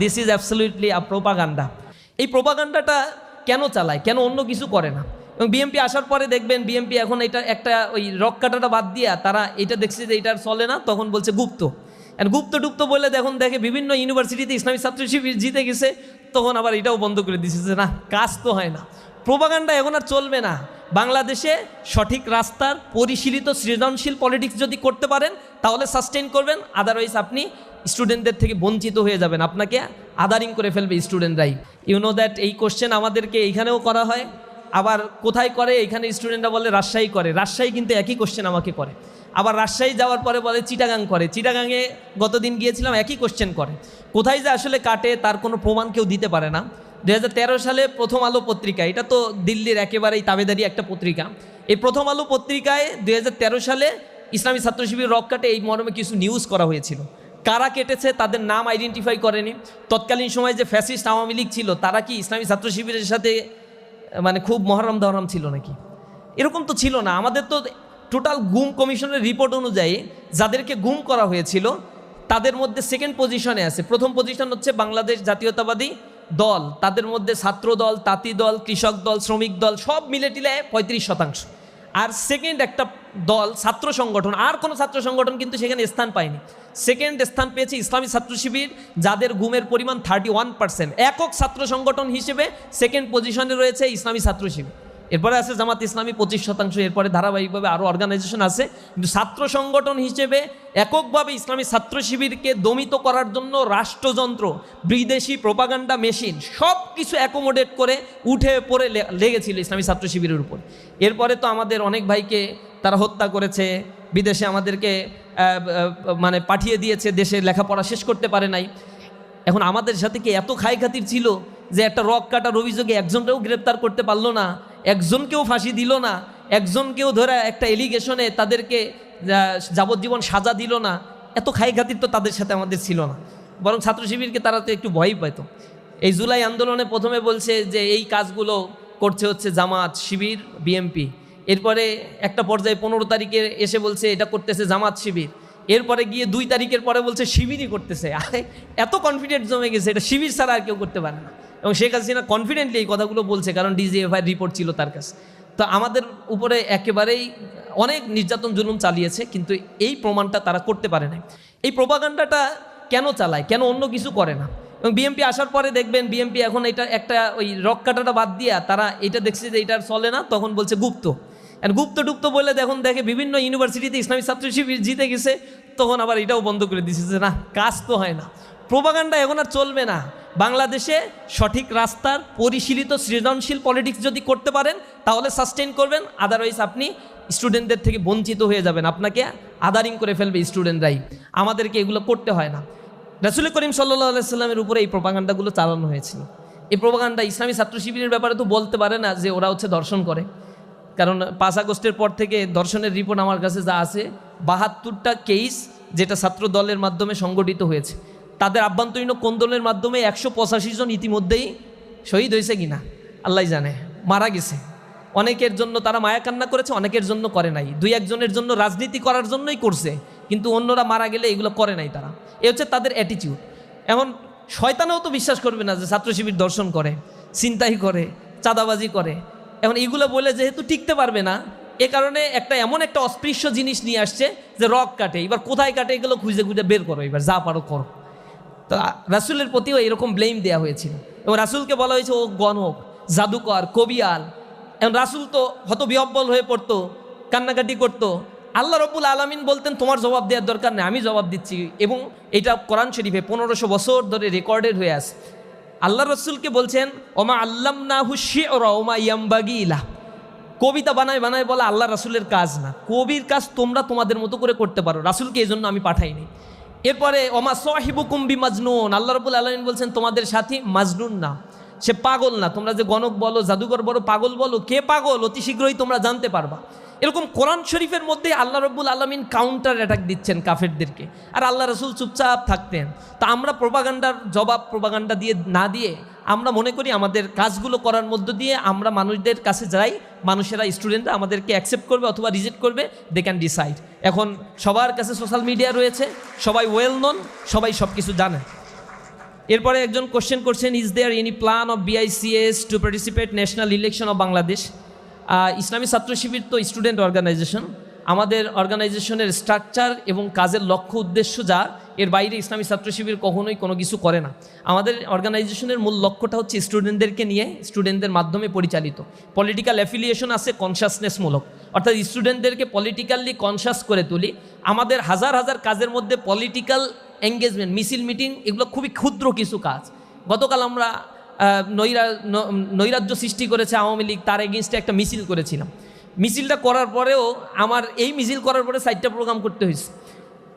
This is absolutely a propaganda এই প্রোপাগান্ডাটা কেন চালায়? কেন অন্য কিছু করে না? এবং বিএমপি আসার পরে দেখবেন বিএমপি এখন এটা একটা ওই রক কাটাটা বাদ দিয়া তারা এটা দেখছে যে এটা চলে না, তখন বলছে গুপ্ত। আর গুপ্ত টুপ্ত বললে দেখুন, দেখে বিভিন্ন ইউনিভার্সিটিতে ইসলামী ছাত্র শিবির জিতে গেছে, তখন আবার এটাও বন্ধ করে দিচ্ছে যে না, কাজ তো হয় না। প্রোপাগান্ডা এখন আর চলবে না। বাংলাদেশে সঠিক রাস্তার পরিশীলিত সৃজনশীল পলিটিক্স যদি করতে পারেন, তাহলে সাস্টেন করবেন আদারওয়াইজ আপনি স্টুডেন্টদের থেকে বঞ্চিত হয়ে যাবেন। আপনাকে আদারিং করে ফেলবে স্টুডেন্টরাই ইউ নো দ্যাট এই কোশ্চেন আমাদেরকে এইখানেও করা হয়, আবার কোথায় করে? এখানে স্টুডেন্টরা বলে রাজশাহী করে। রাজশাহী কিন্তু একই কোশ্চেন আমাকে করে। আবার রাজশাহী যাওয়ার পরে বলে চিটাগাং করে। চিটাগাংয়ে গতদিন গিয়েছিলাম, একই কোশ্চেন করে। কোথায় যে আসলে কাটে, তার কোনো প্রমাণ কেউ দিতে পারে না। দু হাজার তেরো সালে প্রথম আলো পত্রিকা, এটা তো দিল্লির একেবারেই তাবেদারি একটা পত্রিকা। এই প্রথম আলো পত্রিকায় দু হাজার তেরো সালে ইসলামী ছাত্র শিবির রক কাটে এই মর্মে কিছু নিউজ করা হয়েছিল। কারা কেটেছে, তাদের নাম আইডেন্টিফাই করেনি। তৎকালীন সময় যে ফ্যাসিস্ট আওয়ামী লীগ ছিল, তারা কি ইসলামী ছাত্র শিবিরের সাথে মানে খুব মহরম দহরম ছিল নাকি? এরকম তো ছিল না। আমাদের তো টোটাল গুম কমিশনের রিপোর্ট অনুযায়ী যাদেরকে গুম করা হয়েছিল, তাদের মধ্যে সেকেন্ড পজিশনে আছে। প্রথম পজিশন হচ্ছে বাংলাদেশ জাতীয়তাবাদী দল। তাদের মধ্যে ছাত্র দল, তাঁতি দল, কৃষক দল, শ্রমিক দল, সব মিলে টিলে পঁয়ত্রিশ শতাংশ। আর সেকেন্ড একটা দল ছাত্র সংগঠন, আর কোনো ছাত্র সংগঠন কিন্তু সেখানে স্থান পায়নি। সেকেন্ড স্থান পেয়েছে ইসলামী ছাত্র শিবির, যাদের গুমের পরিমাণ থার্টি ওয়ান পার্সেন্ট একক ছাত্র সংগঠন হিসেবে সেকেন্ড পজিশনে রয়েছে ইসলামী ছাত্র শিবির। এরপরে আছে জামাত ইসলামী, পঁচিশ শতাংশ। এরপরে ধারাবাহিকভাবে আরও অর্গানাইজেশন আছে। কিন্তু ছাত্র সংগঠন হিসেবে এককভাবে ইসলামী ছাত্র শিবিরকে দমিত করার জন্য রাষ্ট্রযন্ত্র, বিদেশি প্রোপাগান্ডা মেশিন সব কিছু অ্যাকোমোডেট করে উঠে পড়ে লেগেছিল ইসলামী ছাত্র শিবিরের উপর। এরপরে তো আমাদের অনেক ভাইকে তারা হত্যা করেছে। বিদেশে আমাদেরকে মানে পাঠিয়ে দিয়েছে, দেশে লেখাপড়া শেষ করতে পারে নাই। এখন আমাদের সাথে কি এত খাই খাতির ছিল যে একটা রক কাটার অভিযোগে একজনকেও গ্রেপ্তার করতে পারল না, একজনকেও ফাঁসি দিল না, একজনকেও ধরে একটা এলিগেশনে তাদেরকে যাবজ্জীবন সাজা দিল না। এত খাই খাতির তো তাদের সাথে আমাদের ছিল না। বরং ছাত্র শিবিরকে তারা তো একটু ভয়ই পাইতো। এই জুলাই আন্দোলনে প্রথমে বলছে যে এই কাজগুলো করছে হচ্ছে জামাত, শিবির, বিএমপি। এরপরে একটা পর্যায়ে পনেরো তারিখে এসে বলছে, এটা করতেছে জামাত শিবির। এরপরে গিয়ে দুই তারিখের পরে বলছে, শিবিরই করতেছে। আরে, এত কনফিডেন্ট জমে গেছে, এটা শিবির ছাড়া আর কেউ করতে পারে না। এবং শেখ হাসিনা কনফিডেন্টলি এই কথাগুলো বলছে, কারণ ডিজিএফআই রিপোর্ট ছিল তার কাছে। তো আমাদের উপরে একেবারেই অনেক নির্যাতন, জুলুম চালিয়েছে, কিন্তু এই প্রমাণটা তারা করতে পারে না এই প্রোপাগান্ডাটা কেন চালায়? কেন অন্য কিছু করে না? এবং বিএমপি আসার পরে দেখবেন বিএমপি এখন এটা একটা ওই রক কাটাটা বাদ দিয়া তারা এটা দেখছে যে এটা চলে না, তখন বলছে গুপ্ত। গুপ্ত টুপ্ত বললে দেখুন, দেখে বিভিন্ন ইউনিভার্সিটিতে ইসলামী ছাত্র শিবির জিতে গেছে, তখন আবার এটাও বন্ধ করে দিচ্ছে যে না, কাজ তো হয় না। প্রোপাগান্ডা এখন আর চলবে না। বাংলাদেশে সঠিক রাস্তার পরিশীলিত সৃজনশীল পলিটিক্স যদি করতে পারেন, তাহলে সাস্টেন করবেন আদারওয়াইজ আপনি স্টুডেন্টদের থেকে বঞ্চিত হয়ে যাবেন। আপনাকে আদারিং করে ফেলবে স্টুডেন্টরাই আমাদেরকে এগুলো করতে হয় না। রাসুল করিম সাল্লাহ সাল্লামের উপরে এই প্রোপাগান্ডাগুলো চালানো হয়েছিল। এই প্রোপাগান্ডা ইসলামী ছাত্র শিবিরের ব্যাপারে তো বলতে পারে না যে ওরা হচ্ছে দর্শন করে। কারণ পাঁচ আগস্টের পর থেকে দর্শনের রিপোর্ট আমার কাছে যা আছে, বাহাত্তরটা কেস যেটা ছাত্র দলের মাধ্যমে সংগঠিত হয়েছে। তাদের আভ্যন্তরীণ কোন্দলের মাধ্যমে একশো পঁচাশি জন ইতিমধ্যেই শহীদ হয়েছে কিনা, আল্লাহ জানে, মারা গেছে। অনেকের জন্য তারা মায়া কান্না করেছে, অনেকের জন্য করে নাই। দুই একজনের জন্য রাজনীতি করার জন্যই করছে, কিন্তু অন্যরা মারা গেলে এগুলো করে নাই তারা। এ হচ্ছে তাদের অ্যাটিটিউড এখন শয়তানেও তো বিশ্বাস করবে না যে ছাত্র শিবির দর্শন করে চিন্তাই করে, চাঁদাবাজি করে। এখন এইগুলো বলে যেহেতু টিকতে পারবে না, এ কারণে একটা এমন একটা অস্পৃশ্য জিনিস নিয়ে আসছে যে রক কাটে। এবার কোথায় কাটে এগুলো খুঁজে খুঁজে বের করো, এবার যা পারো করো। তো রাসুলের প্রতিও এরকম ব্লেম দেওয়া হয়েছিল। এবং রাসুলকে বলা হয়েছে, ও গণক, জাদুকর, কবিয়াল। এবং রাসুল তো হত বিহব্বল হয়ে পড়তো, কান্নাকাটি করতো। আল্লাহ রব্বুল আলমিন বলতেন, তোমার জবাব দেওয়ার দরকার নেই, আমি জবাব দিচ্ছি। এবং এটা কোরআন শরীফে পনেরোশো বছর ধরে রেকর্ডেড হয়ে আছে। আল্লাহ রসুলকে বলছেন, ওমা আল্লাম না ওরা ওমা ইয়াম্বাগি ইলা কবিতা বানায় বানায় বলা, আল্লাহ রাসুলের কাজ না। কবির কাজ তোমরা তোমাদের মতো করে করতে পারো। রাসুলকে এই জন্য আমি পাঠাইনি। এরপরে, ওমা সাহিবু কুম্বি মাজনুন আল্লাহ রবুল আলমিন বলছেন, তোমাদের সাথী মাজনুন না। সে পাগল না। তোমরা যে গণক বলো, জাদুঘর বলো, পাগল বলো, কে পাগল? অতি শীঘ্রই তোমরা জানতে পারবা। এরকম কোরআন শরীফের মধ্যে আল্লাহ রব্বুল আলমিন কাউন্টার অ্যাটাক দিচ্ছেন কাফেরদেরকে। আর আল্লাহ রসুল চুপচাপ থাকতেন। তা আমরা প্রোপাগান্ডার, জবাব প্রোপাগান্ডা দিয়ে, না দিয়ে আমরা মনে করি আমাদের কাজগুলো করার মধ্য দিয়ে আমরা মানুষদের কাছে যাই, মানুষেরা স্টুডেন্টরা আমাদেরকে অ্যাকসেপ্ট করবে অথবা রিজেক্ট করবে দে ক্যান ডিসাইড এখন সবার কাছে সোশ্যাল মিডিয়া রয়েছে, সবাই ওয়েল নন সবাই সব কিছু জানে। এরপরে একজন কোশ্চেন করছেন is there any plan of BICS to participate national election of Bangladesh Islami Chhatra Shibir তো স্টুডেন্ট অর্গানাইজেশন আমাদের অর্গানাইজেশনের স্ট্রাকচার এবং কাজের লক্ষ্য উদ্দেশ্য যা, এর বাইরে ইসলামী ছাত্র শিবির কখনোই কোনো কিছু করে না। আমাদের অর্গানাইজেশনের মূল লক্ষ্যটা হচ্ছে স্টুডেন্টদেরকে নিয়ে স্টুডেন্টদের মাধ্যমে পরিচালিত। পলিটিক্যাল অ্যাফিলিয়েশন আছে কনসাসনেসমূলক অর্থাৎ স্টুডেন্টদেরকে পলিটিক্যালি কনসাস করে তুলি। আমাদের হাজার হাজার কাজের মধ্যে পলিটিক্যাল এঙ্গেজমেন্ট মিছিল মিটিং এগুলো খুবই ক্ষুদ্র কিছু কাজ। গতকাল আমরা নৈরা নৈরাজ্য সৃষ্টি করেছে আওয়ামী লীগ, তার এগেনস্টে একটা মিছিল করেছিলাম। মিছিলটা করার পরেও আমার এই মিছিল করার পরে সাইটটা প্রোগ্রাম করতে হয়েছে।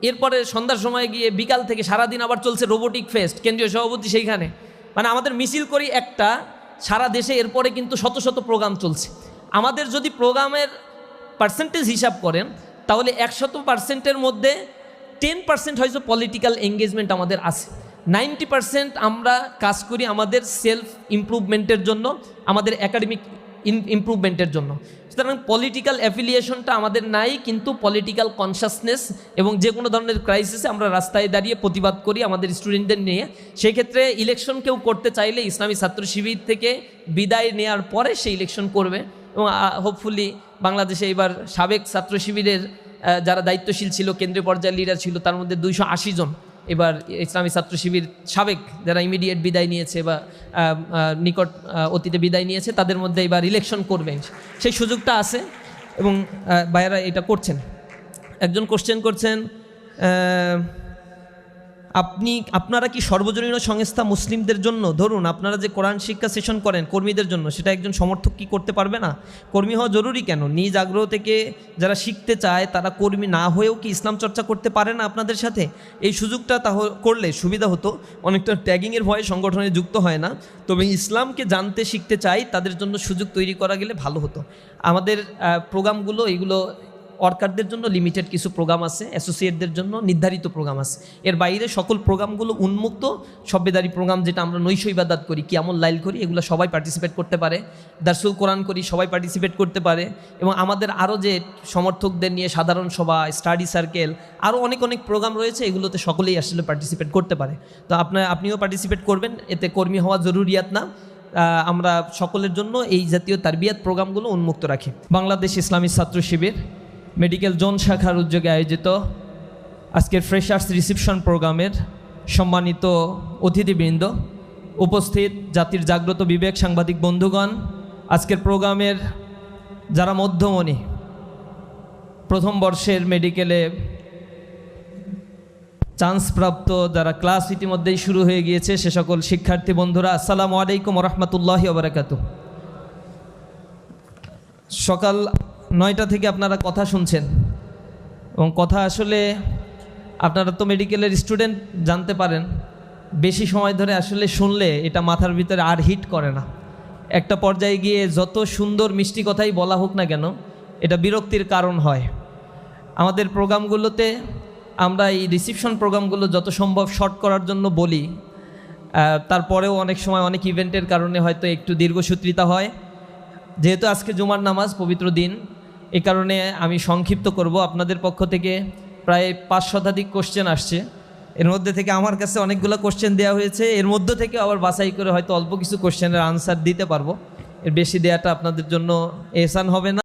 এরপরে সন্ধ্যার সময় গিয়ে বিকাল থেকে সারাদিন আবার চলছে রোবোটিক ফেস্ট কেন্দ্রীয় সভাপতি সেইখানে। মানে আমাদের মিছিল করি একটা, সারা দেশে এরপরে কিন্তু শত শত প্রোগ্রাম চলছে। আমাদের যদি প্রোগ্রামের পার্সেন্টেজ হিসাব করেন, তাহলে একশত পার্সেন্টের মধ্যে টেন পার্সেন্ট হয়তো পলিটিক্যাল এঙ্গেজমেন্ট আমাদের আছে। নাইনটি পার্সেন্ট আমরা কাজ করি আমাদের সেলফ ইমপ্রুভমেন্টের জন্য, আমাদের একাডেমিক ইমপ্রুভমেন্টের জন্য। সুতরাং পলিটিক্যাল অ্যাফিলিয়েশনটা আমাদের নাই, কিন্তু পলিটিক্যাল কনসাসনেস এবং যে কোনো ধরনের ক্রাইসিসে আমরা রাস্তায় দাঁড়িয়ে প্রতিবাদ করি আমাদের স্টুডেন্টদের নিয়ে। সেই ক্ষেত্রে ইলেকশন কেউ করতে চাইলে ইসলামী ছাত্র শিবির থেকে বিদায় নেওয়ার পরে সে ইলেকশন করবে এবং হোপফুলি বাংলাদেশে এবার সাবেক ছাত্র শিবিরের যারা দায়িত্বশীল ছিল, কেন্দ্রীয় পর্যায়ের লিডার ছিল, তার মধ্যে দুইশো আশি জন এবার ইসলামী ছাত্র শিবির সাবেক যারা ইমিডিয়েট বিদায় নিয়েছে বা নিকট অতীতে বিদায় নিয়েছে, তাদের মধ্যে এবার ইলেকশন করবেন। সেই সুযোগটা আছে এবং বাইরা এটা করছেন। একজন কোশ্চেন করছেন আপনি, আপনারা কি সর্বজনীন সংস্থা মুসলিমদের জন্য, ধরুন আপনারা যে কোরআন শিক্ষা সেশন করেন কর্মীদের জন্য, সেটা একজন সমর্থক কি করতে পারবে না? কর্মী হওয়া জরুরি কেন? নিজ আগ্রহ থেকে যারা শিখতে চায়, তারা কর্মী না হয়েও কি ইসলাম চর্চা করতে পারে না আপনাদের সাথে? এই সুযোগটা তাহ, করলে সুবিধা হতো। অনেকটা ট্যাগিংয়ের ভয়ে সংগঠনে যুক্ত হয় না। তবে ইসলামকে জানতে, শিখতে চাই, তাদের জন্য সুযোগ তৈরি করা গেলে ভালো হতো। আমাদের প্রোগ্রামগুলো এগুলো ওয়ার্কারদের জন্য লিমিটেড কিছু প্রোগ্রাম আছে অ্যাসোসিয়েটদের জন্য নির্ধারিত প্রোগ্রাম আছে। এর বাইরে সকল প্রোগ্রামগুলো উন্মুক্ত সভ্যদারি প্রোগ্রাম যেটা আমরা নৈশ ইবাদাত করি, কিয়ামল লাইল করি, এগুলো সবাই পার্টিসিপেট করতে পারে। দার্সুল কোরআন করি, সবাই পার্টিসিপেট করতে পারে। এবং আমাদের আরও যে সমর্থকদের নিয়ে সাধারণ সভা স্টাডি সার্কেল আরও অনেক অনেক প্রোগ্রাম রয়েছে, এগুলোতে সকলেই আসলে পার্টিসিপেট করতে পারে। তো আপনার আপনিও পার্টিসিপেট করবেন, এতে কর্মী হওয়া জরুরিয়াত না। আমরা সকলের জন্য এই জাতীয় তারবিয়াত প্রোগ্রামগুলো উন্মুক্ত রাখি। বাংলাদেশ ইসলামী ছাত্র শিবির মেডিকেল জোন শাখার উদ্যোগে আয়োজিত আজকের ফ্রেশার্স রিসিপশন প্রোগ্রামের সম্মানিত অতিথিবৃন্দ উপস্থিত জাতির জাগ্রত বিবেক সাংবাদিক বন্ধুগণ, আজকের প্রোগ্রামের যারা মধ্যমণি, প্রথম বর্ষের মেডিকেলে চান্সপ্রাপ্ত যারা ক্লাস ইতিমধ্যেই শুরু হয়ে গিয়েছে, সে সকল শিক্ষার্থী বন্ধুরা, আসসালামু আলাইকুম রহমতুল্লাহি ওবরাকাতু সকাল নয়টা থেকে আপনারা কথা শুনছেন। এবং কথা আসলে আপনারা তো মেডিকেলের স্টুডেন্ট জানতে পারেন। বেশি সময় ধরে আসলে শুনলে এটা মাথার ভিতরে আর হিট করে না। একটা পর্যায়ে গিয়ে যত সুন্দর মিষ্টি কথাই বলা হোক না কেন, এটা বিরক্তির কারণ হয়। আমাদের প্রোগ্রামগুলোতে আমরা এই রিসিপশন প্রোগ্রামগুলো যত সম্ভব শর্ট করার জন্য বলি। তারপরেও অনেক সময় অনেক ইভেন্টের কারণে হয়তো একটু দীর্ঘসূত্রিতা হয়। যেহেতু আজকে জুমার নামাজ, পবিত্র দিন এ কারণে আমি সংক্ষিপ্ত করব। আপনাদের পক্ষ থেকে প্রায় পাঁচ শতাধিক কোশ্চেন আসছে। এর মধ্যে থেকে আমার কাছে অনেকগুলো কোশ্চেন দেওয়া হয়েছে। এর মধ্যে থেকে আবার বাছাই করে হয়তো অল্প কিছু কোশ্চেনের আনসার দিতে পারব। এর বেশি দেওয়াটা আপনাদের জন্য এহসান হবে না।